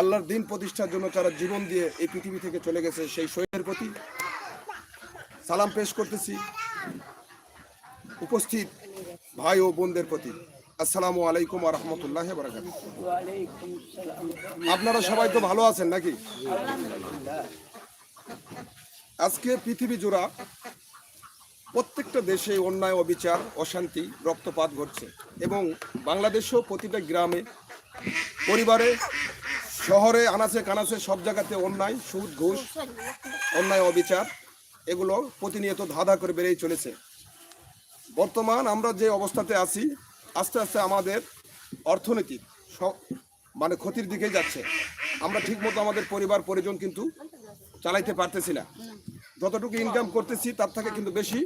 আল্লাহর দিন প্রতিষ্ঠার জন্য যারা জীবন দিয়ে এই পৃথিবী থেকে চলে গেছে সেই শহীদের প্রতি। সালাম পেশ করতেছি উপস্থিত ভাই ও বোনদের প্রতি। আসসালামু আলাইকুম আ রহমতুল্লাহ আপনারা সবাই তো ভালো আছেন নাকি? আজকে পৃথিবী জোড়া প্রত্যেকটা দেশে অন্যায়, অবিচার, অশান্তি, রক্তপাত ঘটছে এবং বাংলাদেশেও প্রতিটা গ্রামে, পরিবারে শহরে, আনাচে কানাচে সব জায়গাতে অন্যায়, সুদ, ঘুষ, অন্যায়, অবিচার, এগুলো প্রতিনিয়ত ধাঁধা করে বেড়েই চলেছে। বর্তমান আমরা যে অবস্থাতে আছি, আস্তে আস্তে আমাদের অর্থনীতি সব মানে ক্ষতির দিকেই যাচ্ছে। আমরা ঠিকমতো আমাদের পরিবার, পরিজন কিন্তু চালাইতে পারতেছি না। যতটুকু ইনকাম করতেছি, তার থেকে কিন্তু বেশি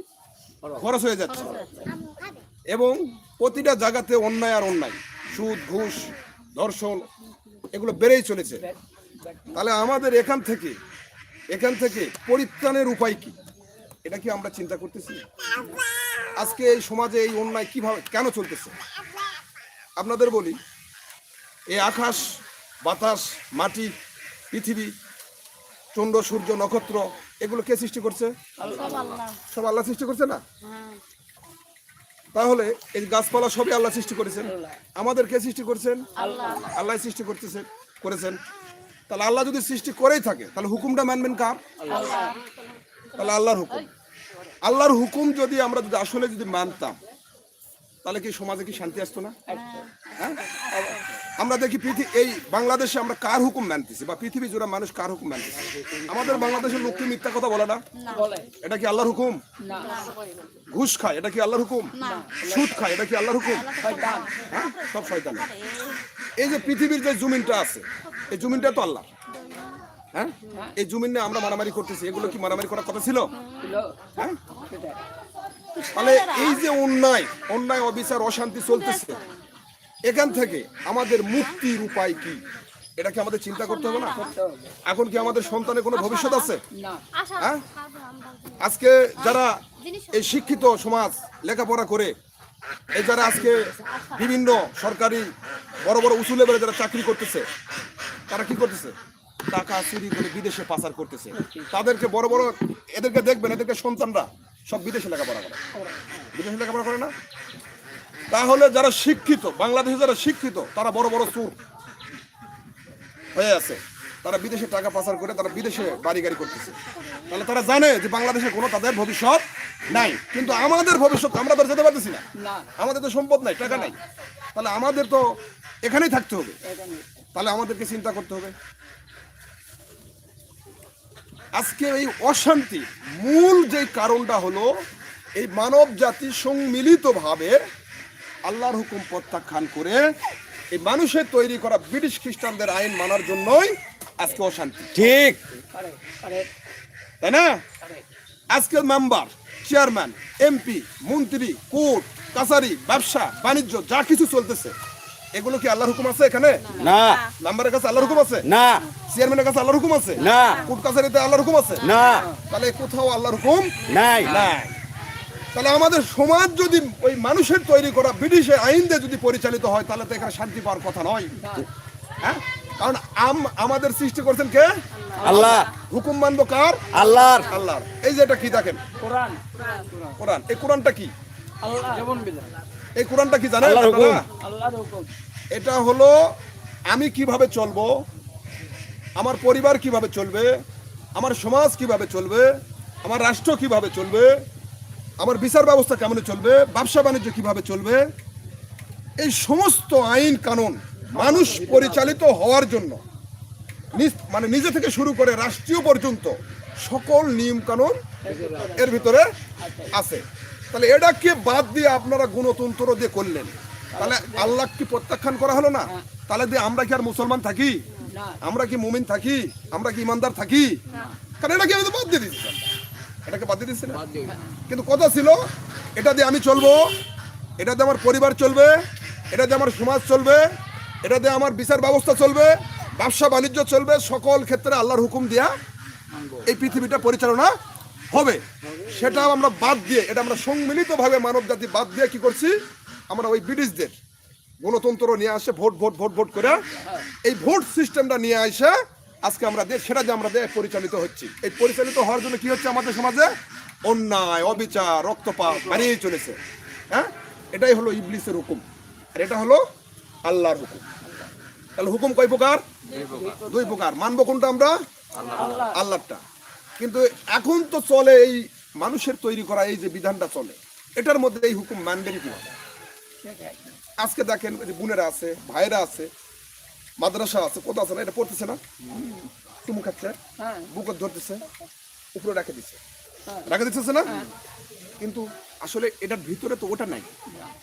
খরচ হয়ে যাচ্ছে। এবং প্রতিটা জায়গাতে অন্যায় আর অন্যায়, সুদ, ঘুষ, ধর্ষণ এগুলো বেড়েই চলেছে। তাহলে আমাদের এখান থেকে এখান থেকে পরিত্রাণের উপায় কি? এটা কি আমরা চিন্তা করতেছি? আজকে এই সমাজে এই অন্যায় কীভাবে কেন চলতেছে? আপনাদের বলি এই আকাশ বাতাস মাটি পৃথিবী চন্দ্র সূর্য নক্ষত্র এগুলো কে সৃষ্টি করছে? সব আল্লাহ সৃষ্টি করছে না? তাহলে এই গাছপালা সবই আল্লাহ সৃষ্টি করেছেন। আমাদের কে সৃষ্টি করেছেন? আল্লাহ। সৃষ্টি করতেছেন করেছেন। তাহলে আল্লাহ যদি সৃষ্টি করেই থাকে তাহলে হুকুমটা মানবেন কার? তাহলে আল্লাহর হুকুম। আল্লাহর হুকুম যদি আমরা যদি আসলে যদি মানতাম তাহলে কি সমাজে কি শান্তি আসতো না? হ্যাঁ? আমরা দেখি পৃথিবী এই বাংলাদেশে আমরা কার হুকুম মানতেছি? বা পৃথিবী জুড়ে মানুষ কার হুকুম মানতেছে? আমাদের বাংলাদেশের লোক কি মিথ্যা কথা বলে না? এটা কি আল্লাহর হুকুম? ঘুষ খায় এটা কি আল্লাহর হুকুম? সুদ খায় এটা কি আল্লাহর হুকুম? হ্যাঁ সব শয়তান। এই যে পৃথিবীর যে জমিনটা আছে এই জমিনটা তো আল্লাহ হ্যাঁ? এই জমিন নিয়ে আমরা মারামারি করতেছি এগুলো কি মারামারি করার কথা ছিল? ছিল। হ্যাঁ? তাহলে এই যে অন্যায় অন্যায় অবিচার অশান্তি চলতেছে এখান থেকে আমাদের মুক্তির উপায় কি? এটা কি আমাদের চিন্তা করতে হবে না? এখন কি আমাদের সন্তানের কোনো ভবিষ্যৎ আছে? হ্যাঁ? আজকে যারা এই শিক্ষিত সমাজ লেখাপড়া করে এই যারা আজকে বিভিন্ন সরকারি বড় বড় উঁচু লেভেলে যারা চাকরি করতেছে তারা কি করতেছে? টাকা চুরি করে বিদেশে পাচার করতেছে। তাদেরকে বড় বড় এদেরকে দেখবেন এদেরকে সন্তানরা সব বিদেশে লেখাপড়া করে। বিদেশে লেখাপড়া করে না? তাহলে যারা শিক্ষিত বাংলাদেশে যারা শিক্ষিত তারা বড় বড় চুর হয়ে আছে। তারা বিদেশে টাকা পাচার করে তারা বিদেশে বাড়ি গাড়ি করতেছে। তাহলে তারা জানে যে বাংলাদেশে কোনো তাদের ভবিষ্যৎ নাই। কিন্তু আমাদের ভবিষ্যৎ আমরা তো যেতে পারতেছি না। আমাদের তো সম্পদ নাই টাকা নাই। তাহলে আমাদের তো এখানেই থাকতে হবে। তাহলে আমাদেরকে চিন্তা করতে হবে। আজকে এই অশান্তি মূল যে কারণটা হলো এই মানব জাতি সম্মিলিতভাবে আল্লাহর হুকুম প্রত্যাখ্যান করে এই মানুষের তৈরি করা ব্রিটিশ খ্রিস্টানদের আইন মানার জন্যই আজকে অশান্তি। ঠিক। তাই না? আজকে মেম্বার চেয়ারম্যান এমপি মন্ত্রী কোর্ট কাছারি ব্যবসা বাণিজ্য যা কিছু চলতেছে এগুলো কি আল্লাহর হুকুম আছে এখানে? না। মেম্বারের কাছে আল্লাহর হুকুম আছে? না। চেয়ারম্যানের কাছে আল্লাহর হুকুম আছে? না। কোর্ট কাছারিতে আল্লাহর হুকুম আছে? না। তাহলে কোথাও আল্লাহর হুকুম নাই। নাই। তাহলে আমাদের সমাজ যদি ওই মানুষের তৈরি করা ব্রিটিশের আইন দিয়ে যদি পরিচালিত হয় তাহলে তো এখানে শান্তি পাওয়ার কথা নয়। হ্যাঁ? কারণ আম আমাদের সৃষ্টি করছেন কে? আল্লাহ। হুকুম মানবো কার? আল্লাহর। আল্লাহর। এই যে এটা কি দেখেন? কোরআন। কোরআন। এই কোরআনটা কি? আল্লাহ যেমন বিধান এই কোরআনটা কি জানেন এটা হলো আমি কীভাবে চলবো? আমার পরিবার কীভাবে চলবে? আমার সমাজ কীভাবে চলবে? আমার রাষ্ট্র কীভাবে চলবে? আমার বিচার ব্যবস্থা কেমন চলবে? ব্যবসা বাণিজ্য কীভাবে চলবে? এই সমস্ত আইন কানুন মানুষ পরিচালিত হওয়ার জন্য মানে নিজে থেকে শুরু করে রাষ্ট্রীয় পর্যন্ত সকল নিয়ম কানুন এর ভিতরে আছে। তাহলে এটাকে বাদ দিয়ে আপনারা গুণতন্ত্র দিয়ে করলেন। তাহলে আল্লাহ কি প্রত্যাখ্যান করা হলো না? তাহলে দিয়ে আমরা কি আর মুসলমান থাকি? আমরা কি মুমিন থাকি? আমরা কি ইমানদার থাকি? কারণ এটাকে আমি তো বাদ দিয়ে দিচ্ছি এটাকে বাদ দিয়ে দিচ্ছি না? কিন্তু কথা ছিল এটা দিয়ে আমি চলবো এটা দিয়ে আমার পরিবার চলবে এটা দিয়ে আমার সমাজ চলবে এটা দিয়ে আমার বিচার ব্যবস্থা চলবে ব্যবসা বাণিজ্য চলবে সকল ক্ষেত্রে আল্লাহর হুকুম দিয়া এই পৃথিবীটা পরিচালনা হবে। সেটা আমরা বাদ দিয়ে এটা আমরা সম্মিলিতভাবে মানব জাতি বাদ দিয়ে কি করছি? আমরা ওই ব্রিটিশদের গণতন্ত্র নিয়ে আসে ভোট ভোট ভোট ভোট করে এই ভোট সিস্টেমটা নিয়ে আসে আজকে আমরা দেশ সেটা যে আমরা দেশ পরিচালিত হচ্ছি। এই পরিচালিত হওয়ার জন্য কি হচ্ছে আমাদের সমাজে? অন্যায় অবিচার রক্তপাত বাড়িয়ে চলেছে। হ্যাঁ? এটাই হলো ইবলিসের হুকুম। আর এটা হলো আল্লাহর হুকুম। তাহলে হুকুম কয় প্রকার? দুই প্রকার। মানব কোনটা আমরা? আল্লাহ আল্লাহটা কিন্তু এখন তো চলে এই মানুষের তৈরি করা এই যে বিধানটা চলে। এটার মধ্যে এই হুকুম মানবেন কীভাবে? আজকে দেখেন বোনেরা আছে ভাইরা আছে মাদ্রাসা আছে কত আছে না এটা পড়তেছে না? চুমু খাচ্ছে হ্যাঁ। বুক ধরতেছে উপরে রেখে দিচ্ছে। হ্যাঁ। রেখে দিচ্ছে না? কিন্তু আসলে এটার ভিতরে তো ওটা নাই।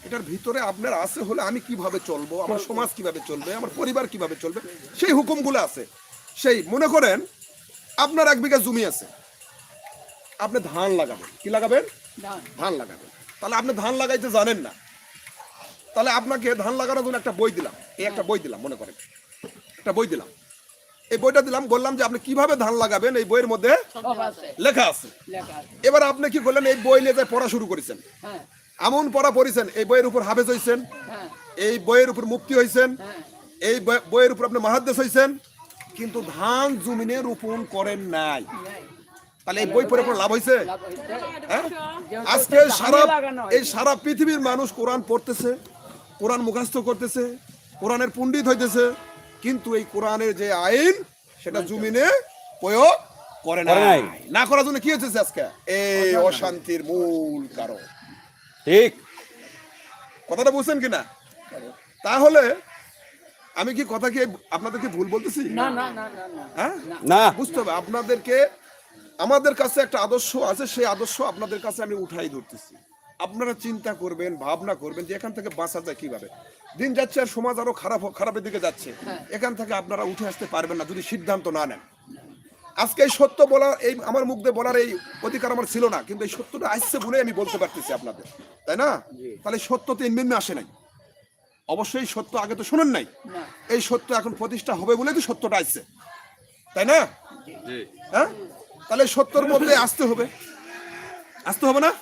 এটার ভিতরে আপনার আছে হলে আমি কীভাবে চলবো আমার সমাজ কীভাবে চলবে আমার পরিবার কীভাবে চলবে সেই হুকুমগুলো আছে। সেই মনে করেন আপনার এক বিঘা জমি আছে। আপনি ধান লাগাবেন। কি লাগাবেন? ধান লাগাবেন। তাহলে আপনি ধান লাগাইতে জানেন না। তাহলে আপনাকে ধান লাগানোর জন্য একটা বই দিলাম। এই একটা বই দিলাম মনে করেন। একটা বই দিলাম। এই বইটা দিলাম বললাম যে আপনি কীভাবে ধান লাগাবেন? এই বইয়ের মধ্যে লেখা আছে। এবার আপনি কি করলেন? এই বই নিয়ে পড়া শুরু করেছেন। হ্যাঁ। এমন পড়া পড়েছেন এই বইয়ের উপর হাফেজ হয়েছেন হ্যাঁ। এই বইয়ের উপর মুক্তি হয়েছেন হ্যাঁ। এই বইয়ের উপর আপনি মহাদ্দেশ হয়েছেন কিন্তু ধান জমিনে রোপণ করেন নাই। তাহলে এই বই পড়ে কোনো লাভ হয়েছে হইছে। হ্যাঁ? আজকে সারা এই সারা পৃথিবীর মানুষ কোরআন পড়তেছে কোরআন মুখস্থ করতেছে কোরআনের পণ্ডিত হইতেছে কিন্তু এই কোরআনের যে আইন সেটা জমিনে প্রয়োগ করে নাই। না করার জন্য কি হচ্ছে আজকে? এই অশান্তির মূল কারণ। ঠিক। কথাটা বুঝছেন কিনা? তাহলে আমি কি কথা কি আপনাদেরকে ভুল বলতেছি? না না না না না। হ্যাঁ? না। বুঝতে হবে আপনাদেরকে আমাদের কাছে একটা আদর্শ আছে সেই আদর্শ আপনাদের কাছে আমি উঠাই ধরতেছি। আপনারা চিন্তা করবেন ভাবনা করবেন যে এখান থেকে বাঁচা যায় কীভাবে। দিন যাচ্ছে আর সমাজ আরও খারাপ খারাপের দিকে যাচ্ছে। হ্যাঁ। এখান থেকে আপনারা উঠে আসতে পারবেন না যদি সিদ্ধান্ত না নেন। আজকে এই সত্য বলা এই আমার মুখ দিয়ে বলার এই অধিকার আমার ছিল না কিন্তু এই সত্যটা আসছে বলে আমি বলতে পারতেছি আপনাদের। তাই না? তাহলে সত্য তো এমনি আসে নাই। অবশ্যই সত্য আগে তো শোনেন নাই। এই সত্য এখন প্রতিষ্ঠা হবে বলে তো সত্যটা আসছে। তাই না? হ্যাঁ? তাহলে সত্যর মধ্যে আসতে হবে। আসতে হবে না?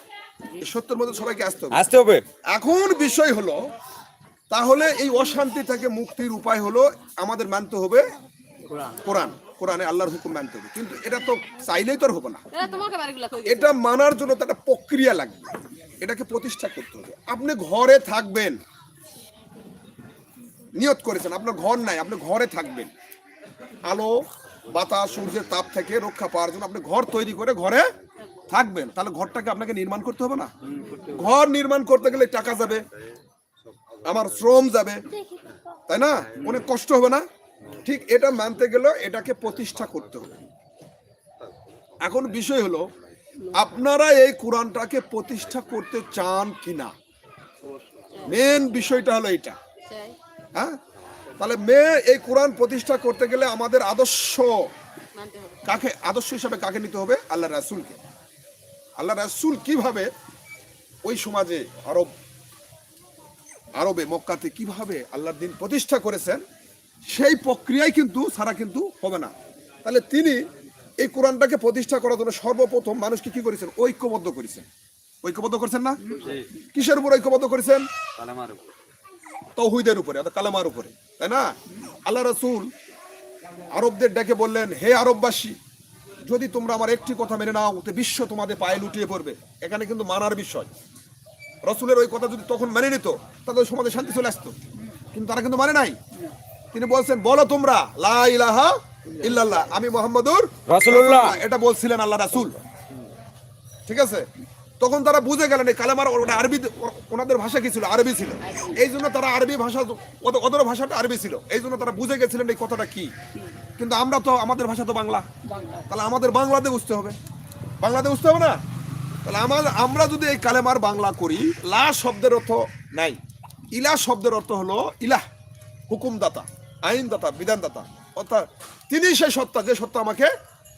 সত্যের মধ্যে সবাইকে আসতে হবে। আসতে হবে। এখন বিষয় হলো তাহলে এই অশান্তি থেকে মুক্তির উপায় হলো আমাদের মানতে হবে কোরআন। কোরআনে। আল্লাহর হুকুম মানতে হবে। কিন্তু এটা তো চাইলেই তো আর হবে না। এটা মানার জন্য তো একটা প্রক্রিয়া লাগবে। এটাকে প্রতিষ্ঠা করতে হবে। আপনি ঘরে থাকবেন। নিয়ত করেছেন আপনার ঘর নাই আপনি ঘরে থাকবেন। আলো বাতাস সূর্যের তাপ থেকে রক্ষা পাওয়ার জন্য আপনি ঘর তৈরি করে ঘরে থাকবেন তাহলে ঘরটাকে আপনাকে নির্মাণ করতে হবে না? ঘর নির্মাণ করতে গেলে টাকা যাবে আমার শ্রম যাবে তাই না? অনেক কষ্ট হবে না? ঠিক এটা মানতে গেলে এটাকে প্রতিষ্ঠা করতে হবে। এখন বিষয় হলো আপনারা এই কোরআনটাকে প্রতিষ্ঠা করতে চান কিনা? মেন বিষয়টা হলো এটা হ্যাঁ? তাহলে মেয়ে এই কোরআন প্রতিষ্ঠা করতে গেলে আমাদের আদর্শ কাকে আদর্শ হিসাবে কাকে নিতে হবে? আল্লাহ রাসুলকে। আল্লাহ রাসুল কীভাবে ওই সমাজে আরব আরবে মক্কাতে কীভাবে আল্লাহর দিন প্রতিষ্ঠা করেছেন সেই প্রক্রিয়ায় কিন্তু সারা কিন্তু হবে না। তাহলে তিনি এই কোরআনটাকে প্রতিষ্ঠা করার জন্য সর্বপ্রথম মানুষকে কি করেছেন? ঐক্যবদ্ধ করেছেন। ঐক্যবদ্ধ করেছেন না? কিসের উপর ঐক্যবদ্ধ করেছেন? তৌহিদের উপরে অর্থাৎ কালামার উপরে। তাই না? আল্লাহ রসুল আরবদের ডেকে বললেন হে আরববাসী যদি তোমরা আমার একটি কথা মেনে নাও তো বিশ্ব তোমাদের পায়ে লুটিয়ে পড়বে। এখানে কিন্তু মানার বিষয়। রসুলের ওই কথা যদি তখন মেনে নিত তাদের সমাজে শান্তি চলে আসতো। কিন্তু তারা কিন্তু মানে নাই। তিনি বলছেন বলো তোমরা লা ইলাহা ইল্লাল্লাহ আমি মোহাম্মদুর রাসূলুল্লাহ। এটা বলছিলেন আল্লাহ রাসূল। ঠিক আছে? তখন তারা বুঝে গেলেন এই কালামার আরবি ওনাদের ভাষা কি ছিল? আরবি ছিল। এই জন্য তারা আরবি ভাষা ওদের ভাষাটা আরবি ছিল। এই জন্য তারা বুঝে গেছিলেন এই কথাটা কি। কিন্তু আমরা তো আমাদের ভাষা তো বাংলা। বাংলা। তাহলে আমাদের বাংলাতে বুঝতে হবে। বাংলাতে বুঝতে হবে না? তাহলে আমার আমরা যদি এই কালেমার বাংলা করি লা শব্দের অর্থ নাই। ইলা শব্দের অর্থ হলো ইলাহ হুকুমদাতা আইনদাতা বিধানদাতা। অর্থাৎ তিনি সেই সত্তা যে সত্তা আমাকে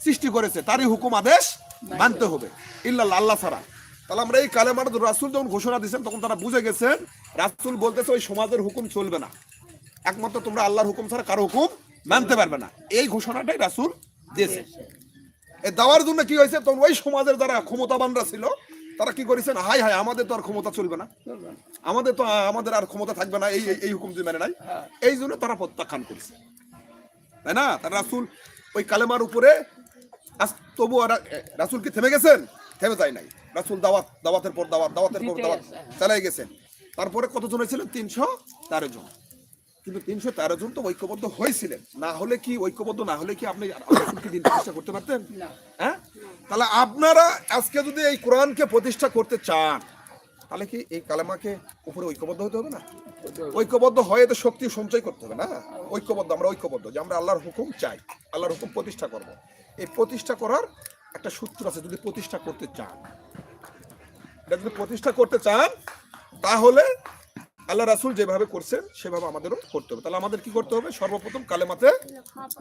সৃষ্টি করেছে তারই হুকুম আদেশ মানতে হবে। ইল্লাহ আল্লাহ ছাড়া। তাহলে আমরা এই কালেমার রাসুল যখন ঘোষণা দিয়েছেন তখন তারা বুঝে গেছেন রাসুল বলতেছে ওই সমাজের হুকুম চলবে না। একমাত্র তোমরা আল্লাহর হুকুম ছাড়া কারও হুকুম মানতে পারবে না। এই ঘোষণাটাই রাসুল দিয়েছে। এই দেওয়ার জন্য কি হয়েছে? তখন ওই সমাজের যারা ক্ষমতাবানরা ছিল তারা কি করেছেন? হাই হাই আমাদের তো আর ক্ষমতা চলবে না। আমাদের তো আমাদের আর ক্ষমতা থাকবে না এই এই- হুকুম যে মেনে নাই। এই জন্য তারা প্রত্যাখ্যান করেছে। তাই না? তার রাসুল ওই কালেমার উপরে আজ তবু রাসুল কি থেমে গেছেন? থেমে যায় নাই। রাসুল দাওয়াত দাওয়াতের পর দাওয়াত দাওয়াতের পর দাওয়াত। চালাই গেছেন। তারপরে কতজন হয়েছিলেন? তিনশো তেরো জন। কিন্তু তিনশো তেরো জন তো ঐক্যবদ্ধ হয়েছিলেন। না হলে কি ঐক্যবদ্ধ না হলে কি আপনি দিন প্রতিষ্ঠা করতে পারতেন? হ্যাঁ? তাহলে আপনারা আজকে যদি এই কোরআনকে প্রতিষ্ঠা করতে চান তাহলে কি এই কালেমাকে উপরে ঐক্যবদ্ধ হতে হবে না? ঐক্যবদ্ধ হয়ে তো শক্তি সঞ্চয় করতে হবে না? ঐক্যবদ্ধ আমরা ঐক্যবদ্ধ যে আমরা আল্লাহর হুকুম চাই আল্লাহর হুকুম প্রতিষ্ঠা করব। এই প্রতিষ্ঠা করার একটা সূত্র আছে যদি প্রতিষ্ঠা করতে চান। এটা যদি প্রতিষ্ঠা করতে চান তাহলে আল্লাহ রাসূল যেভাবে করছেন সেভাবে আমাদেরও করতে হবে। তাহলে আমাদের কি করতে হবে? সর্বপ্রথম কালেমাতে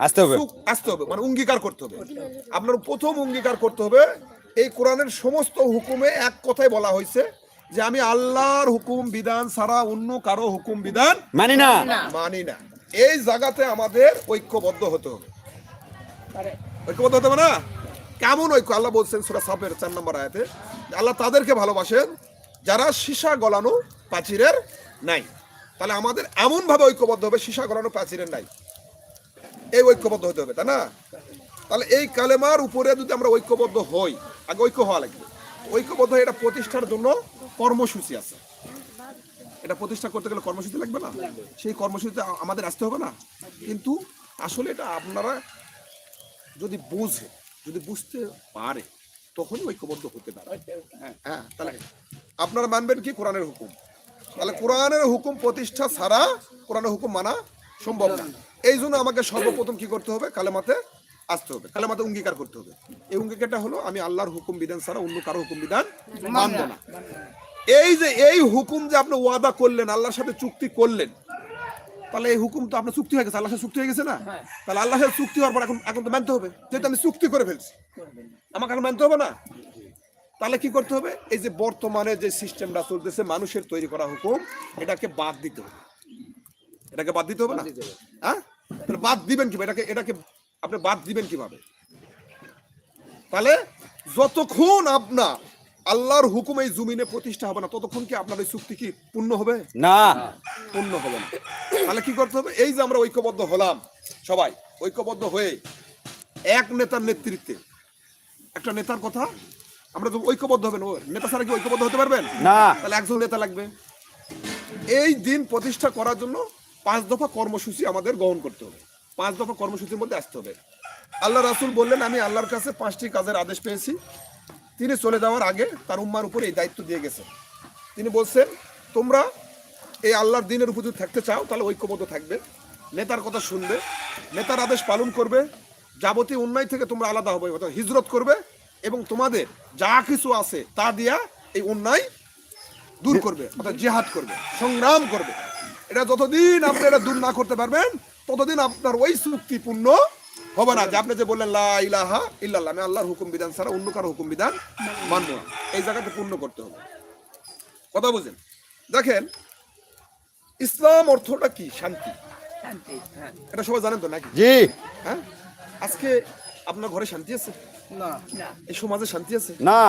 আসতে হবে। আসতে হবে মানে অঙ্গীকার করতে হবে। আপনার প্রথম অঙ্গীকার করতে হবে এই কোরআনের সমস্ত হুকুমে এক কথাই বলা হয়েছে যে আমি আল্লাহর হুকুম বিধান ছাড়া অন্য কারও হুকুম বিধান মানি না। মানি না। এই জায়গাতে আমাদের ঐক্যবদ্ধ হতে হবে। ঐক্যবদ্ধ হতে হবে না? কেমন ঐক্য? আল্লাহ বলছেন সুরা সাপের চার নম্বর আয়াতে আল্লাহ তাদেরকে ভালোবাসেন যারা সীসা গলানো প্রাচীরের নাই। তাহলে আমাদের এমন ভাবে ঐক্যবদ্ধ হবে, সীসা গলানো প্রাচীরের নাই। এই ঐক্যবদ্ধ হতে হবে, তাই না? তাহলে এই কালেমার উপরে যদি আমরা ঐক্যবদ্ধ হই, আগে ঐক্য হওয়া লাগবে। ঐক্যবদ্ধ এটা প্রতিষ্ঠার জন্য কর্মসূচি আছে। এটা প্রতিষ্ঠা করতে গেলে কর্মসূচি লাগবে না? সেই কর্মসূচিতে আমাদের আসতে হবে না? কিন্তু আসলে এটা আপনারা যদি বুঝে, যদি বুঝতে পারে, তখনই ঐক্যবদ্ধ হতে পারে। হ্যাঁ হ্যাঁ তাহলে আপনারা মানবেন কি? কোরআনের হুকুম। তাহলে কোরআনের হুকুম প্রতিষ্ঠা ছাড়া কোরআনের হুকুম মানা সম্ভব না। এই জন্য আমাকে সর্বপ্রথম কি করতে হবে? কালেমাতে আসতে হবে। কালেমাতে অঙ্গীকার করতে হবে। এই অঙ্গীকারটা হলো আমি আল্লাহর হুকুম বিধান ছাড়া অন্য কারও হুকুম বিধান মানব না। এই যে এই হুকুম যে আপনি ওয়াদা করলেন আল্লাহর সাথে চুক্তি করলেন তাহলে এই হুকুম তো আপনার চুক্তি হয়ে গেছে আল্লাহ সাথে চুক্তি হয়ে গেছে না? হ্যাঁ। তাহলে আল্লাহর সাথে চুক্তি হওয়ার পর এখন এখন তো মানতে হবে। যেহেতু আমি চুক্তি করে ফেলছি। আমাকে এখন মানতে হবে না? তাহলে কি করতে হবে? এই যে বর্তমানে যে সিস্টেমটা চলতেছে মানুষের তৈরি করা হুকুম এটাকে বাদ দিতে হবে। এটাকে বাদ দিতে হবে না? হ্যাঁ? তাহলে বাদ দিবেন কীভাবে? এটাকে এটাকে আপনি বাদ দিবেন কীভাবে? তাহলে যতক্ষণ আপনার আল্লাহর হুকুম এই জমিনে প্রতিষ্ঠা হবে না ততক্ষণ কি আপনার এই চুক্তি কি পূর্ণ হবে? না। পূর্ণ হবে না। তাহলে কি করতে হবে? এই যে আমরা ঐক্যবদ্ধ হলাম সবাই ঐক্যবদ্ধ হয়ে এক নেতার নেতৃত্বে একটা নেতার কথা আমরা তো ঐক্যবদ্ধ হবেন ও নেতা ছাড়া কি ঐক্যবদ্ধ হতে পারবেন? না। তাহলে একজন নেতা লাগবে। এই দিন প্রতিষ্ঠা করার জন্য পাঁচ দফা কর্মসূচি আমাদের গ্রহণ করতে হবে। পাঁচ দফা কর্মসূচির মধ্যে আসতে হবে। আল্লাহ রাসুল বললেন আমি আল্লাহর কাছে পাঁচটি কাজের আদেশ পেয়েছি। তিনি চলে যাওয়ার আগে তার উম্মার উপরে এই দায়িত্ব দিয়ে গেছেন। তিনি বলছেন তোমরা এই আল্লাহর দিনের উপর যদি থাকতে চাও তাহলে ঐক্যবদ্ধ থাকবে। নেতার কথা শুনবে নেতার আদেশ পালন করবে। যাবতীয় অন্যায় থেকে তোমরা আলাদা হবে অর্থাৎ হিজরত করবে। এবং তোমাদের যা কিছু আছে তা দিয়া এই অন্যায় দূর করবে অর্থাৎ জেহাদ করবে সংগ্রাম করবে। এটা যতদিন আপনি এটা দূর না করতে পারবেন ততদিন আপনার ওই চুক্তি পূর্ণ হবে না যে আপনি যে বললেন লা ইলাহা ইল্লাল্লাহ আমি আল্লাহর হুকুম বিধান ছাড়া অন্য কারও হুকুম বিধান মানবো না। এই জায়গাটা পূর্ণ করতে হবে। কথা বুঝেন? দেখেন ইসলাম অর্থটা কি? শান্তি। শান্তি হ্যাঁ। এটা সবাই জানেন তো নাকি? জি। হ্যাঁ? আজকে আপনার ঘরে শান্তি আছে? না। এই সমাজে শান্তি আছে? না।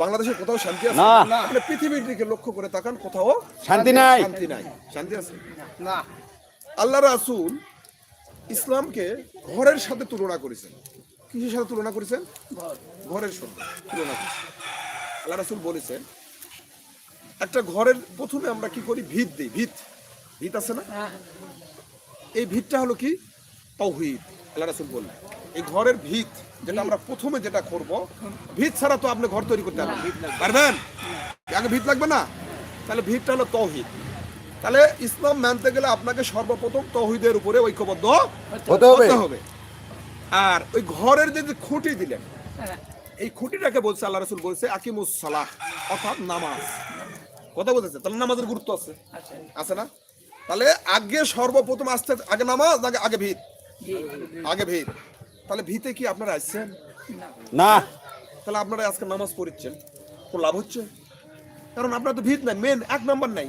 বাংলাদেশের কোথাও শান্তি আছে? না। মানে পৃথিবীর দিকে লক্ষ্য করে তাকান কোথাও শান্তি নাই। শান্তি নাই। শান্তি আছে? না। আল্লাহ রাসূল ইসলামকে ঘরের সাথে তুলনা করেছেন। কিসের সাথে তুলনা করেছেন? ঘরের সঙ্গে তুলনা করেছেন। আল্লাহ রাসূল বলেছেন একটা ঘরের প্রথমে আমরা কি করি? ভিত দিই। ভিত। ভিত আছে না? হ্যাঁ। এই ভিতটা হলো কি? তৌহিদ। আল্লাহ রাসূল বললেন। এই ঘরের ভিত যেটা আমরা প্রথমে যেটা করব ভিত ছাড়া তো আপনি ঘর তৈরি করতে পারবেন পারবেন? আগে ভিত লাগবে না? তাহলে ভিতটা হলো তৌহিদ। তাহলে ইসলাম মানতে গেলে আপনাকে সর্বপ্রথম তৌহিদের উপরে ঐক্যবদ্ধ হতে হবে। আর ওই ঘরের যে যে খুঁটি দিলেন হ্যাঁ। এই খুঁটিটাকে বলছে আল্লাহ রাসূল বলছে আকিমুস সালাহ অর্থাৎ নামাজ। কথা বলতেছে? তাহলে নামাজের গুরুত্ব আছে। আছে। আছে না? তাহলে আগে সর্বপ্রথম আসতে আগে নামাজ আগে আগে ভিত? আগে ভিত। তাহলে ভিতে কি আপনারা আসছেন? না। তাহলে আপনারা আজকে নামাজ পড়িচ্ছেন কোনো লাভ হচ্ছে? কারণ আপনার তো ভিত নাই মেন এক নাম্বার নাই।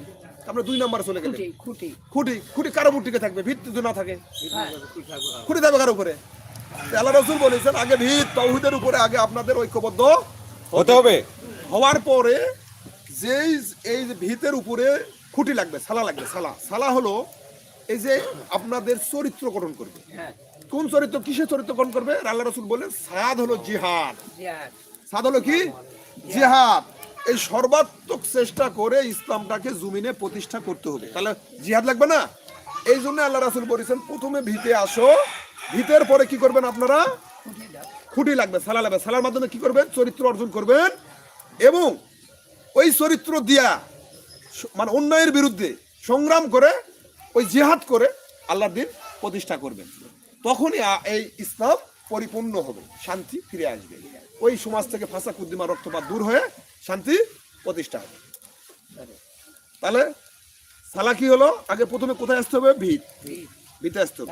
আপনার দুই নাম্বার চলে গেলেন। খুঁটি খুঁটি। খুঁটি কারও বুটিকে থাকবে ভিত যদি না থাকে। হ্যাঁ। খুঁটি থাকবে কারও উপরে। আল্লাহ রসুল বলেছেন আগে ভিত তৌহিদের উপরে আগে আপনাদের ঐক্যবদ্ধ হতে হবে। হওয়ার পরে যেই এই যে ভিতের উপরে খুঁটি লাগবে সালা লাগবে সালা। সালা হলো এই যে আপনাদের চরিত্র গঠন করবে। হ্যাঁ। কোন চরিত্র কিসের চরিত্র গঠন করবে? আল্লাহ রসুল বলেন সাদ হলো জিহাদ। সাদ হলো কি? জিহাদ। এই সর্বাত্মক চেষ্টা করে ইসলামটাকে জমিনে প্রতিষ্ঠা করতে হবে। তাহলে জিহাদ লাগবে না? এই জন্য আল্লাহ রাসুল বলেছেন প্রথমে ভিতে আসো ভিতের পরে কি করবেন আপনারা? খুঁটি খুঁটি লাগবে সালা লাগবে। সালার মাধ্যমে কি করবেন? চরিত্র অর্জন করবেন। এবং ওই চরিত্র দিয়া মানে অন্যায়ের বিরুদ্ধে সংগ্রাম করে ওই জিহাদ করে আল্লাহর দিন প্রতিষ্ঠা করবেন। তখনই এই ইসলাম পরিপূর্ণ হবে শান্তি ফিরে আসবে। ওই সমাজ থেকে ফাঁসা কুদ্দিমা রক্তপাত দূর হয়ে শান্তি প্রতিষ্ঠা হবে। তাহলে সালা কি হলো? আগে প্রথমে কোথায় আসতে হবে? ভিত। ভিত, আসতে হবে।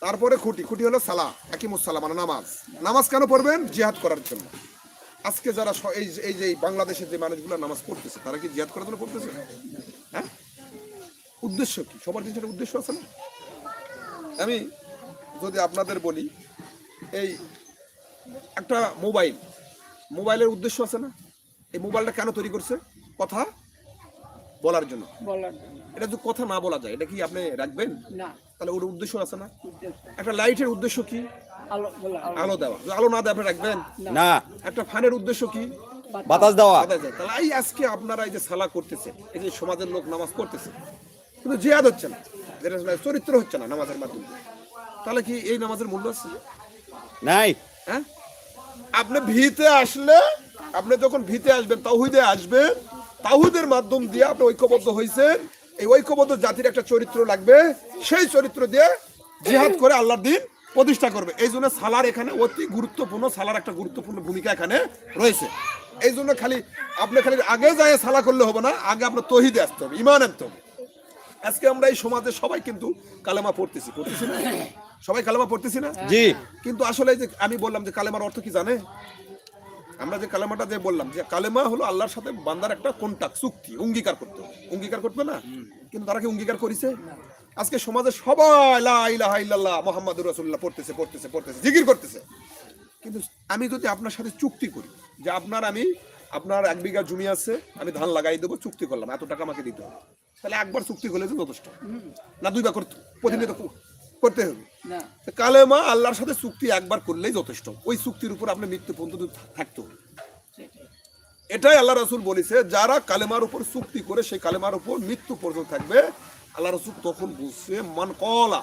তারপরে খুঁটি। খুঁটি। হলো সালা একিমুসালা মানে নামাজ। নামাজ কেন পড়বেন? জিহাদ করার জন্য। আজকে যারা এই যে- এই যে বাংলাদেশের যে মানুষগুলো নামাজ পড়তেছে তারা কি জিহাদ করার জন্য পড়তেছে? হ্যাঁ? উদ্দেশ্য কি? সবার জিনিসের উদ্দেশ্য আছে না? আমি যদি আপনাদের বলি এই একটা মোবাইল মোবাইলের উদ্দেশ্য আছে না? এই মোবাইলটা কেন তৈরি করছে? কথা বলার জন্য। এটা যদি কথা না বলা যায় এটা কি আপনি রাখবেন? না। তাহলে ওর উদ্দেশ্য আছে না? একটা লাইটের উদ্দেশ্য কি? আলো বলা। আলো আলো দেওয়া আলো না দেয় আপনি রাখবেন? না। একটা ফ্যানের উদ্দেশ্য কি? বাতাস। দেওয়া। তাহলে এই আজকে আপনারা এই যে সালা করতেছে এই যে সমাজের লোক নামাজ পড়তেছে কিন্তু জিহাদ হচ্ছে না। যেটা চরিত্র হচ্ছে না নামাজের মাধ্যমে। তাহলে কি এই নামাজের মূল্য আছে? নাই। হ্যাঁ? আপনি ভিতে আসলে আপনি যখন ভিতে আসবেন তাহিদে আসবেন তাহুদের মাধ্যম দিয়ে আপনি ঐক্যবদ্ধ হয়েছেন এই ঐক্যবদ্ধ জাতির একটা চরিত্র লাগবে। সেই চরিত্র দিয়ে জিহাদ করে আল্লাহর দিন প্রতিষ্ঠা করবে। এই জন্য সালার এখানে অতি গুরুত্বপূর্ণ সালার একটা গুরুত্বপূর্ণ ভূমিকা এখানে রয়েছে। এই জন্য খালি আপনি খালি আগে যায় সালা করলে হবে না আগে আপনার তহিদে আসতে হবে ইমান আনতে হবে। আজকে আমরা এই সমাজে সবাই কিন্তু কালেমা পড়তেছি পড়তেছি না? সবাই কালেমা পড়তেছি না? জি। কিন্তু আসলে যে আমি বললাম যে কালেমার অর্থ কি জানে? আমরা যে কালেমাটা যে বললাম যে কালেমা হলো আল্লাহর সাথে বান্দার একটা কন্টাক্ট চুক্তি অঙ্গীকার করতে অঙ্গীকার করবে না? কিন্তু তারা কি অঙ্গীকার করেছে? আজকে সমাজে সবাই লা ইলাহা ইল্লাল্লাহ মুহাম্মাদুর রাসূলুল্লাহ পড়তেছে পড়তেছে পড়তেছে জিকির করতেছে। কিন্তু আমি যদি আপনার সাথে চুক্তি করি যে আপনার আমি আপনার এক বিঘা জমি আছে আমি ধান লাগাই দেবো চুক্তি করলাম এত টাকা আমাকে দিতে হবে। তাহলে একবার চুক্তি করলে তো যথেষ্ট। না দুইবার করতে প্রতিনিয়ত করতে হবে। কালেমা আল্লাহর সাথে চুক্তি একবার করলেই যথেষ্ট। ওই চুক্তির উপর আপনি মৃত্যু পর্যন্ত থাকতে হবে। এটাই আল্লাহ রসুল বলেছে যারা কালেমার উপর চুক্তি করে সেই কালেমার উপর মৃত্যু পর্যন্ত থাকবে। আল্লাহ রসুল তখন বুঝছে মান কলা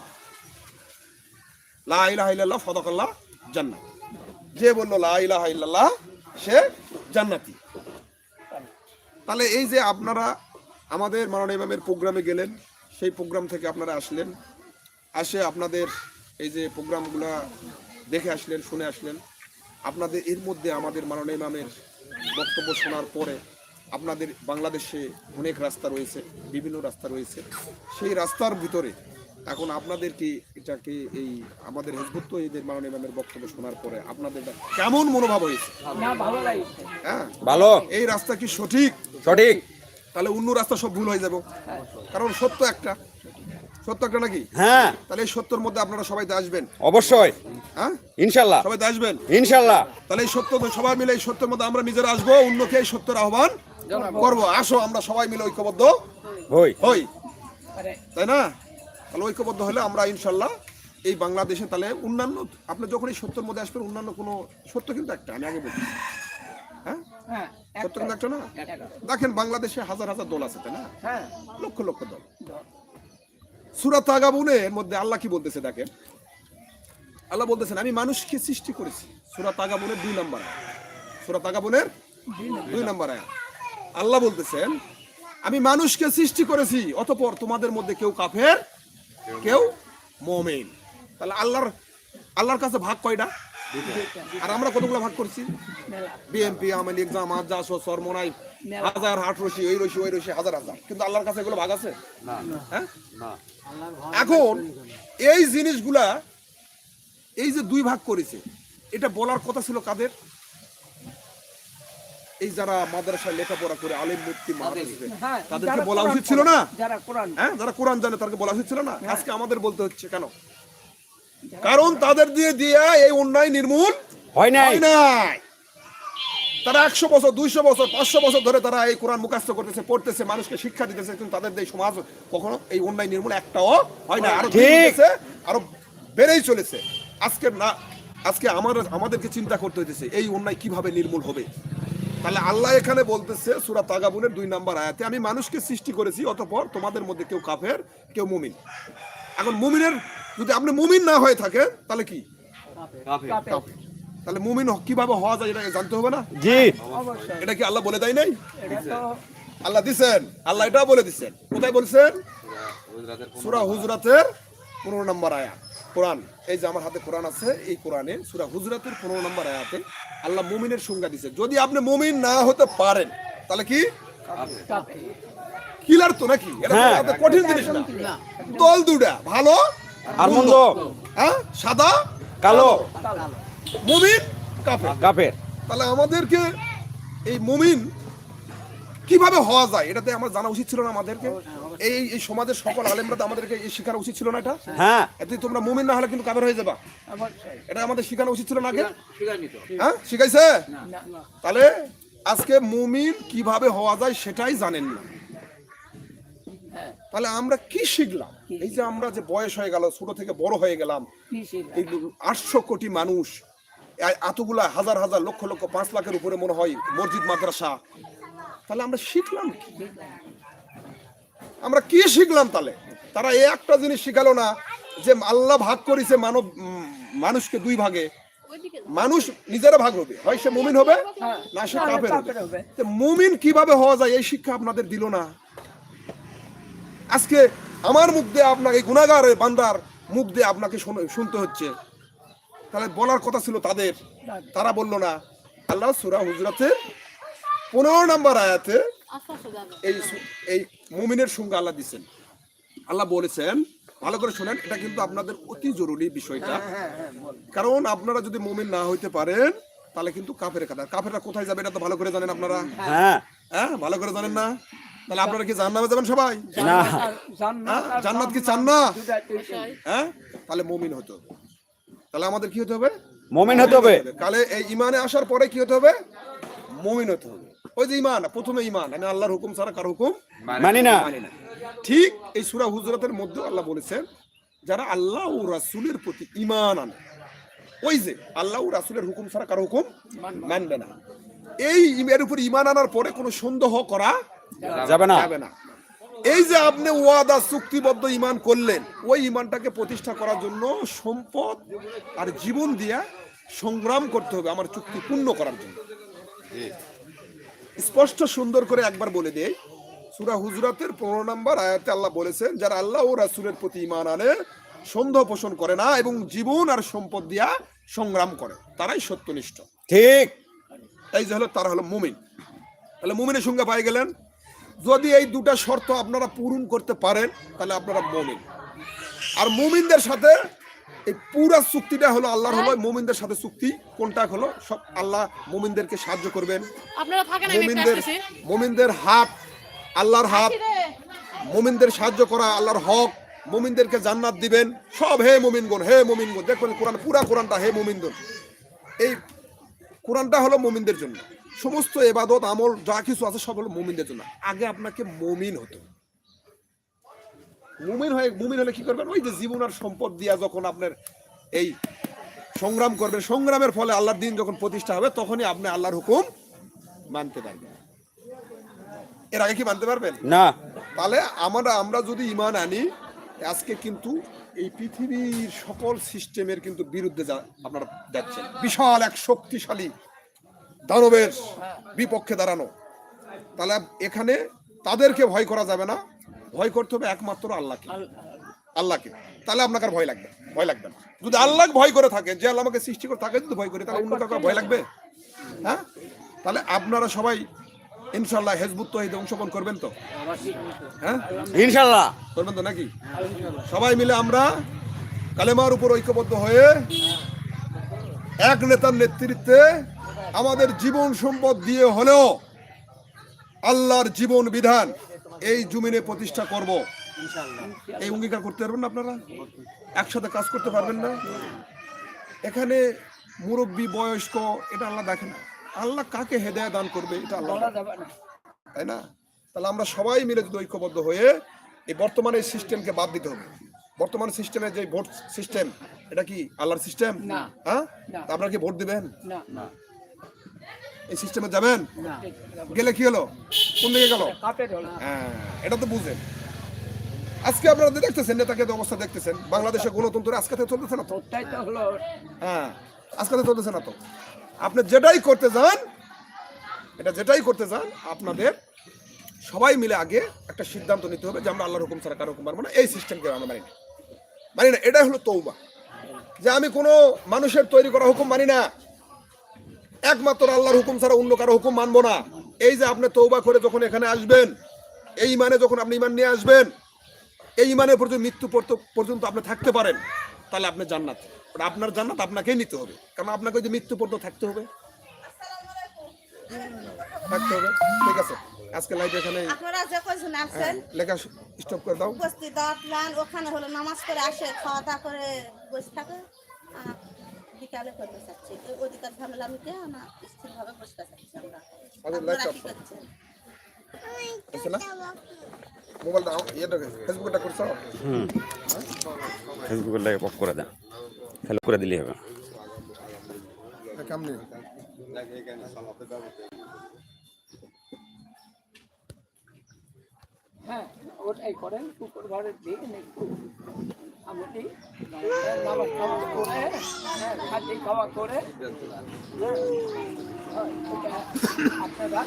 লা ইলাহা ইল্লাল্লাহ ফদাকাল্লাহ জান্নাত। যে বলল লা ইলাহা ইল্লাল্লাহ সে জান্নাতি। তাহলে এই যে আপনারা আমাদের মাননীয় ইমামের প্রোগ্রামে গেলেন সেই প্রোগ্রাম থেকে আপনারা আসলেন। আসে আপনাদের এই যে প্রোগ্রামগুলা দেখে আসলেন শুনে আসলেন। আপনাদের এর মধ্যে আমাদের মাননীয় ইমামের বক্তব্য শোনার পরে আপনাদের বাংলাদেশে অনেক রাস্তা রয়েছে বিভিন্ন রাস্তা রয়েছে। সেই রাস্তার ভিতরে এখন আপনাদের কি এটাকে এই আমাদের হেজবুত্ত এদের মাননীয় ইমামের বক্তব্য শোনার পরে আপনাদের কেমন মনোভাব হয়েছে? না ভালো লাগছে। হ্যাঁ? ভালো। এই রাস্তা কি সঠিক? সঠিক। তাহলে অন্য রাস্তা সব ভুল হয়ে যাবে। কারণ সত্য একটা। সত্য নাকি? হ্যাঁ। তাহলে এই সত্যর মধ্যে আপনারা সবাই তো আসবেন। অবশ্যই। হ্যাঁ? ইনশাল্লাহ। সবাই তো আসবেন। ইনশাল্লাহ। তাহলে এই সত্য সবাই মিলে এই সত্যের মধ্যে আমরা নিজেরা আসব অন্যকে এই সত্যের আহ্বান করব। আসো আমরা সবাই মিলে ঐক্যবদ্ধ হই। হই। তাই না? তাহলে ঐক্যবদ্ধ হলে আমরা ইনশাল্লাহ এই বাংলাদেশে তাহলে অন্যান্য আপনি যখন এই সত্যের মধ্যে আসবেন অন্যান্য কোনো সত্য কিন্তু একটা আমি আগে বলছি। হ্যাঁ? হ্যাঁ সত্য কিন্তু একটা না? দেখেন বাংলাদেশে হাজার হাজার দল আছে তাই না? হ্যাঁ। লক্ষ লক্ষ দল। সুরাত তাগাবুনের মধ্যে আল্লাহ কি বলতেছে দেখেন? আল্লাহ বলতেছেন আমি মানুষকে সৃষ্টি করেছি। সুরাত তাগাবুনের দুই নম্বর আয়াত। সুরাত তাগাবুনের দুই নম্বর আয়াত। আল্লাহ বলতেছেন আমি মানুষকে সৃষ্টি করেছি অতপর তোমাদের মধ্যে কেউ কাফের কেউ মমেন। তাহলে আল্লাহর আল্লাহর কাছে ভাগ কয়টা? আর আমরা কতগুলো ভাগ করছি? মেলা। বিএনপি আওয়ামী লীগ জামাত জাসো সরমনাই। হাজার হাট রশি ওই রশি ওই রশি হাজার হাজার। কিন্তু আল্লাহর কাছে এগুলো ভাগ আছে? হ্যাঁ? এখন এই জিনিসগুলা এই যে দুই ভাগ করেছে এটা বলার কথা ছিল কাদের? এই যারা মাদ্রাসায় লেখাপড়া করে আলিম মুক্তি হ্যাঁ তাদেরকে বলা উচিত ছিল না? যারা হ্যাঁ যারা কোরআন জানে তাদেরকে বলা উচিত ছিল না? আজকে আমাদের বলতে হচ্ছে কেন? কারণ তাদের দিয়ে দিয়া এই অন্যায় নির্মূল হয় নাই। হয় নাই। তারা একশো বছর দুইশো বছর পাঁচশো বছর ধরে তারা এই কোরআন মুখাস্ত করতেছে পড়তেছে মানুষকে শিক্ষা দিতেছে কিন্তু তাদের এই সমাজ কখনো এই অন্যায় নির্মূল একটাও হয় না। আরও আরও বেড়েই চলেছে। আজকে না আজকে আমার আমাদেরকে চিন্তা করতে হইতেছে এই অন্যায় কীভাবে নির্মূল হবে? তাহলে আল্লাহ এখানে বলতেছে সুরা তাগাবুনের দুই নাম্বার আয়াতে আমি মানুষকে সৃষ্টি করেছি অতঃপর তোমাদের মধ্যে কেউ কাফের কেউ মুমিন। এখন মুমিনের যদি আপনি মুমিন না হয়ে থাকেন তাহলে কি? কাফের। তাহলে মুমিন কীভাবে হওয়া যায় এটা জানতে হবে না? জি। এটা কি আল্লাহ বলে দেয় নাই? আল্লাহ দিছেন। আল্লাহ এটাও বলে দিচ্ছেন কোথায় বলছেন? সুরা হুজরাতের পনেরো নম্বর আয়াত। কোরআন এই যে আমার হাতে কোরআন আছে এই কোরআনে সুরা হুজরাতের পনেরো নম্বর আয়াতে আল্লাহ মুমিনের সংজ্ঞা দিছে। যদি আপনি মুমিন না হতে পারেন তাহলে কি? কিলার তো নাকি? এটা হ্যাঁ। এত কঠিন জিনিস না। দল দুটা ভালো আর মন্দ। হ্যাঁ? সাদা? কালো। মুমিন কাফের। কাপের তাহলে আমাদেরকে এই মুমিন কীভাবে হওয়া যায়? এটাতে আমার জানা উচিত ছিল না আমাদেরকে। এই এই সমাজের সকল আলেমরা তো আমাদেরকে এই শেখানো উচিত ছিল না এটা? হ্যাঁ। এতে তোমরা মুমিন না হলে কিন্তু কাবের হয়ে যাবা। এটা আমাদের শেখানো উচিত ছিল না আগে? হ্যাঁ শিখাইছে? না। না তাহলে আজকে মুমিন কীভাবে হওয়া যায় সেটাই জানেন না। হ্যাঁ। তাহলে আমরা কি শিখলাম? এই যে আমরা যে বয়স হয়ে গেল ছোট থেকে বড় হয়ে গেলাম এই আটশো কোটি মানুষ এতগুলা হাজার হাজার লক্ষ লক্ষ পাঁচ লাখের উপরে মনে হয় মসজিদ মাদ্রাসা। তাহলে আমরা শিখলাম কি? আমরা কি শিখলাম তাহলে? তারা এই একটা জিনিস শিখালো না যে আল্লাহ ভাগ করেছে মানব মানুষকে দুই ভাগে। মানুষ নিজেরা ভাগ হবে। হয় সে মুমিন হবে হ্যাঁ। না সে কাফের কাফের হবে। মুমিন কীভাবে হওয়া যায় এই শিক্ষা আপনাদের দিল না। আজকে আমার মুখ দিয়ে আপনাকে গুণাগার বান্দার মুখ দিয়ে আপনাকে শোন- শুনতে হচ্ছে। তাহলে বলার কথা ছিল তাদের। তারা বলল না আল্লাহ সুরা হুজরাতের পনেরো নম্বর আয়াতে এই এই মুমিনের সঙ্গে আল্লাহ দিচ্ছেন আল্লাহ বলেছেন ভালো করে শোনেন এটা কিন্তু আপনাদের অতি জরুরি বিষয়টা। হ্যাঁ হ্যাঁ বল। কারণ আপনারা যদি মুমিন না হইতে পারেন তাহলে কিন্তু কাফের কাতার কাফেররা কোথায় যাবে এটা তো ভালো করে জানেন আপনারা। হ্যাঁ। হ্যাঁ ভালো করে জানেন না? তাহলে আপনারা কি জান্নাতে যাবেন সবাই? না। জান্নাত হ্যাঁ? কি চান না? হ্যাঁ তাহলে মুমিন হতে। তাহলে আমাদের কি হতে হবে? মমিন হতে হবে। তাহলে এই ইমানে আসার পরে কি হতে হবে? মুমিন হতে হবে। ওই যে ইমান প্রথমে ইমান আমি আল্লাহর হুকুম ছাড়া কার হুকুম মানি না। ঠিক এই সুরা হুজরাতের মধ্যে আল্লাহ বলেছেন যারা আল্লাহ ও রাসূলের প্রতি ইমান আনে ওই যে আল্লাহ ও রাসূলের হুকুম ছাড়া কার হুকুম মানবে না। এই এর উপর ইমান আনার পরে কোনো সন্দেহ করা যাবে না। যাবে না। এই যে আপনি ওয়াদা চুক্তিবদ্ধ ইমান করলেন ওই ইমানটাকে প্রতিষ্ঠা করার জন্য সম্পদ আর জীবন দিয়া সংগ্রাম করতে হবে আমার চুক্তি পূর্ণ করার জন্য। স্পষ্ট সুন্দর করে একবার বলে দেই সুরা হুজরাতের পনেরো নম্বর আয়াতে আল্লাহ বলেছেন যারা আল্লাহ ও রাসূলের প্রতি ইমান আনে সন্দেহ পোষণ করে না এবং জীবন আর সম্পদ দিয়া সংগ্রাম করে তারাই সত্যনিষ্ঠ। ঠিক। এই যে হলো তারা হলো মুমিন। তাহলে মুমিনের সঙ্গে পাই গেলেন? যদি এই দুটা শর্ত আপনারা পূরণ করতে পারেন তাহলে আপনারা মমিন। আর মুমিনদের সাথে এই পুরা চুক্তিটা হলো আল্লাহর হলো মুমিনদের সাথে চুক্তি কোনটা হলো সব আল্লাহ মুমিনদেরকে সাহায্য করবেন। মুমিনদের মুমিনদের হাত আল্লাহর হাত মুমিনদের সাহায্য করা আল্লাহর হক মুমিনদেরকে জান্নাত দিবেন। সব হে মুমিনগণ হে মুমিনগণ দেখবেন কোরআন পুরা কোরআনটা হে মুমিনগণ। এই কোরআনটা হলো মুমিনদের জন্য। সমস্ত এবাদত আমল যা কিছু আছে সব হলো মুমিনদের জন্য। আগে আপনাকে মুমিন হতো মুমিন হয়ে মুমিন হলে কি করবেন? ওই যে জীবন আর সম্পদ দিয়া যখন আপনার এই সংগ্রাম করবেন সংগ্রামের ফলে আল্লাহর দিন যখন প্রতিষ্ঠা হবে তখনই আপনি আল্লাহর হুকুম মানতে পারবেন। এর আগে কি মানতে পারবেন? না। তাহলে আমরা আমরা যদি ইমান আনি আজকে কিন্তু এই পৃথিবীর সকল সিস্টেমের কিন্তু বিরুদ্ধে যা আপনারা যাচ্ছেন বিশাল এক শক্তিশালী দানবের বিপক্ষে দাঁড়ানো। তাহলে এখানে তাদেরকে ভয় করা যাবে না। ভয় করতে হবে একমাত্র আল্লাহকে। আল্লাহকে। তাহলে আপনাকে আর ভয় লাগবে ভয় লাগবে না। যদি আল্লাহ ভয় করে থাকে যে আল্লাহ আমাকে সৃষ্টি করে থাকে যদি ভয় করে তাহলে অন্য কাউকে ভয় লাগবে? হ্যাঁ? তাহলে আপনারা সবাই ইনশাল্লাহ হেজবুত তহিদ অংশগ্রহণ করবেন তো? হ্যাঁ? ইনশাল্লাহ করবেন তো নাকি? সবাই মিলে আমরা কালেমার উপর ঐক্যবদ্ধ হয়ে এক নেতার নেতৃত্বে আমাদের জীবন সম্পদ দিয়ে হলেও আল্লাহর জীবন বিধান এই জমিনে প্রতিষ্ঠা করব। এই অঙ্গীকার করতে পারবেন না আপনারা? একসাথে কাজ করতে পারবেন না? এখানে মুরব্বী বয়স্ক এটা আল্লাহ দেখে না। আল্লাহ কাকে হেদায় দান করবে এটা আল্লাহ তাই না? তাহলে আমরা সবাই মিলে যদি ঐক্যবদ্ধ হয়ে এই বর্তমানে এই সিস্টেমকে বাদ দিতে হবে। বর্তমান সিস্টেমে যে ভোট সিস্টেম এটা কি আল্লাহর সিস্টেম? হ্যাঁ? না। আপনারা কি ভোট দিবেন? না। না। এই সিস্টেমে যাবেন? গেলে কি হলো? কোন দিকে গেল? হ্যাঁ এটা তো বুঝেন। আজকে আপনারা তো দেখতেছেন নেতাকে তো অবস্থা দেখতেছেন বাংলাদেশের গণতন্ত্র আজকে থেকে চলতেছে না তো? হ্যাঁ আজকে তো চলতেছে না তো? আপনি যেটাই করতে যান এটা যেটাই করতে যান আপনাদের সবাই মিলে আগে একটা সিদ্ধান্ত নিতে হবে যে আমরা আল্লাহর হুকুম ছাড়া কারও হুকুম মানবো না। এই সিস্টেমকে আমরা মানি না। মানি না এটাই হলো তৌবা যে আমি কোনো মানুষের তৈরি করা হুকুম মানি না। একমাত্র আল্লাহর হুকুম ছাড়া অন্য কারও হুকুম মানবো না। এই যে আপনি তৌবা করে যখন এখানে আসবেন এই ইমানে যখন আপনি ইমান নিয়ে আসবেন এই ইমানের পর্যন্ত মৃত্যু পর্যন্ত আপনি থাকতে পারেন। তাহলে আপনি জান্নাত। আপনার জান্নাত আপনাকেই নিতে হবে। কারণ আপনাকে ওই যে মৃত্যু পর্যন্ত থাকতে হবে থাকতে হবে। ঠিক আছে? আজকে লাইভ এখানে আপনারা যে কজন আসছেন? লেখা স্টপ করে দাও। উপস্থিত প্ল্যান ওখানে হলো নামাজ করে আসে খাওয়া দাওয়া করে বসে থাকে। আহ, করতে চাচ্ছি। ওই অধিকার ঝামেলা মিটে আমরা স্থিরভাবে বসতে চাচ্ছি আমরা। আপনারা কি করছেন? মোবাইলটা ইয়েটা ফেসবুকটা করছ? হুম। ফেসবুকের লাগে অফ করে দেন হ্যালো করে দিলেই হবে। কাম নেই হ্যাঁ ওটাই করেন কুকুর ঘরে দিয়ে একটু আমটি নামাজ খাওয়া করে হ্যাঁ খাদ্য খাওয়া করে। হ্যাঁ, ওটা আপনারা